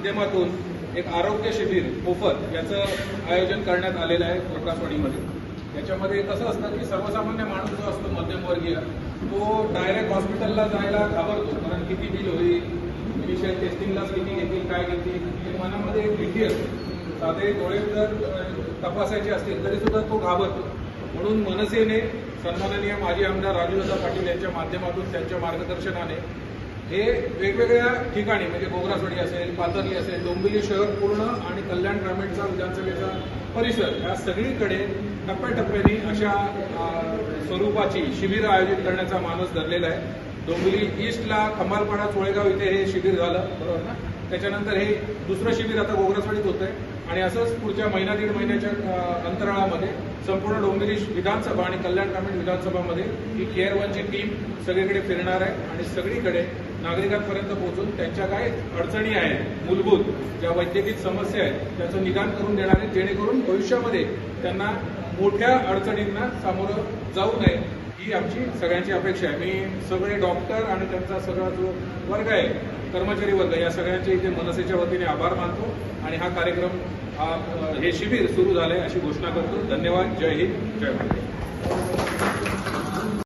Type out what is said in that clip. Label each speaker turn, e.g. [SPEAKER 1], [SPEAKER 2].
[SPEAKER 1] माध्यमातून एक आरोग्य शिबिर मोफत याचं आयोजन करण्यात आलेलं आहे प्रकाशवाडीमध्ये याच्यामध्ये कसं असतं की सर्वसामान्य माणूस जो असतो मध्यमवर्गीय तो डायरेक्ट हॉस्पिटलला जायला घाबरतो कारण किती बिल होईल विषय टेस्टिंगलाच किती घेतील काय घेतील हे मनामध्ये एक भीती असते. साधे डोळे जर तपासायचे असतील तरी सुद्धा तो घाबरतो. म्हणून मनसेने सन्माननीय माजी आमदार राजूदादा पाटील यांच्या माध्यमातून त्यांच्या मार्गदर्शनाने हे वेगवेगळ्या ठिकाणी म्हणजे गोगरासवाडी असेल पाथर्ली असेल डोंबिवली शहर पूर्ण आणि कल्याण ग्रामीणचा विधानसभेचा परिसर या सगळीकडे टप्प्याटप्प्याने अशा स्वरूपाची शिबिरं आयोजित करण्याचा मानस धरलेला आहे. डोंबिवली ईस्टला खंबालपाडा चोळेगाव इथे हे शिबिर झालं बरोबर ना? त्याच्यानंतर हे दुसरं शिबिर आता गोग्रसवाडीत होत आहे आणि असंच पुढच्या महिना दीड महिन्याच्या अंतराळामध्ये संपूर्ण डोंबिवली विधानसभा आणि कल्याण ग्रामीण विधानसभामध्ये ही केअर वनची टीम सगळीकडे फिरणार आहे आणि सगळीकडे नागरिकांपर्यंत पोहोचून त्यांच्या काय अडचणी आहेत मूलभूत ज्या वैद्यकीय समस्या आहेत त्याचं निदान करून देणार आहेत जेणेकरून भविष्यामध्ये त्यांना मोठ्या अडचणींना सामोरं जाऊ नये ही आमची सगळ्यांची अपेक्षा आहे. मी सगळे डॉक्टर आणि त्यांचा सगळा जो वर्ग आहे कर्मचारी वर्ग या सगळ्यांचे इथे मनसेच्या वतीने आभार मानतो आणि हा कार्यक्रम हा, हे शिबिर सुरू झालंय अशी घोषणा करतो. धन्यवाद. जय हिंद. जय भारत.